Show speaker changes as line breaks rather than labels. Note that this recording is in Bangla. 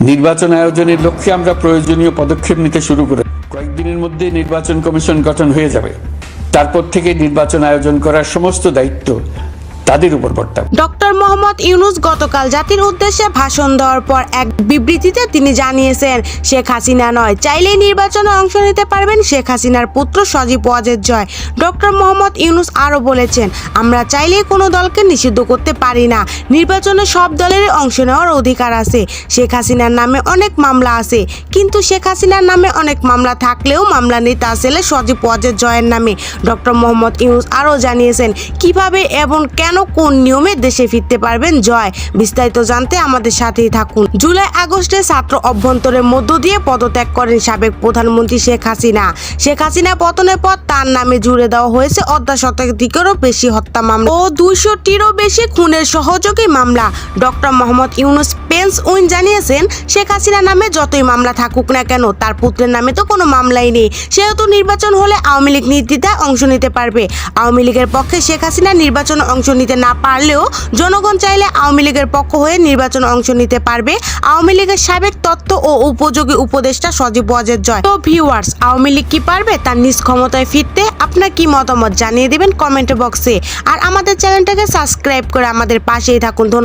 নির্বাচন আয়োজনের লক্ষ্যে আমরা প্রয়োজনীয় পদক্ষেপ নিতে শুরু করে কয়েকদিনের মধ্যে নির্বাচন কমিশন গঠন হয়ে যাবে। তারপর থেকে নির্বাচন আয়োজন করার সমস্ত দায়িত্ব তাদের উপর বর্তাবে
ডক্টর মোহাম্মদ ইউনুস গতকাল জাতির উদ্দেশ্যে ভাষণ দেওয়ার পর এক বিবৃতিতে তিনি জানিয়েছেন, শেখ হাসিনা নয়। চাইলেই নির্বাচনে অংশ নিতে পারবেন শেখ হাসিনার পুত্র সজীব ওয়াজেদ জয়। ডক্টর মোহাম্মদ ইউনুস আরও বলেছেন, আমরা চাইলেই কোনো দলকে নিষিদ্ধ করতে পারি না। নির্বাচনে সব দলেরই অংশ নেওয়ার অধিকার আছে। শেখ হাসিনার নামে অনেক মামলা আছে। কিন্তু শেখ হাসিনার নামে অনেক মামলা থাকলেও মামলা নেতা আসলে সজীব ওয়াজেদ জয়ের নামে। ডক্টর মোহাম্মদ ইউনুস আরও জানিয়েছেন, কীভাবে, এবং কেন কোন নিয়মে দেশে ফিরতে পারবেন? জয়। বিস্তারিত জানতে আমাদের সাথেই থাকুন। জুলাই আগস্টে ছাত্র অভ্যন্তরের মধ্য দিয়ে পদত্যাগ করেন সাবেক প্রধানমন্ত্রী শেখ হাসিনা। শেখ হাসিনা পতনের পর তার নামে জুড়ে দেওয়া হয়েছে অর্ধা শতাধিকেরও বেশি হত্যা মামলা ও দুইশোটিরও বেশি খুনের সহযোগী মামলা। ডক্টর মোহাম্মদ ইউনুস পেন্স উইন জানিয়েছেন, শেখ হাসিনা নামে যতই মামলা থাকুক না কেন, তার পুত্রের নামে তো কোনো মামলাই নেই। সেহেতু নির্বাচন হলে আওয়ামী লীগ নির্দ্বিধায় অংশ নিতে পারবে। আওয়ামী লীগের পক্ষে শেখ হাসিনা নির্বাচনে অংশ নিতে না পারলেও জনগণ চাইলে আওয়ামী লীগের পক্ষ হয়ে নির্বাচন অংশ নিতে পারবে। আওয়ামী লীগের সাবেক তত্ত্ব ও উপযোগী উপদেষ্টা সজীব ওয়াজের জয়। তো ভিউয়ার্স আওয়ামী লীগ কি পারবে? তার নিজ ক্ষমতায় ফিরতে আপনার কি মতামত জানিয়ে দেবেন কমেন্ট বক্সে। আর আমাদের চ্যানেলটাকে সাবস্ক্রাইব করে আমাদের পাশেই থাকুন।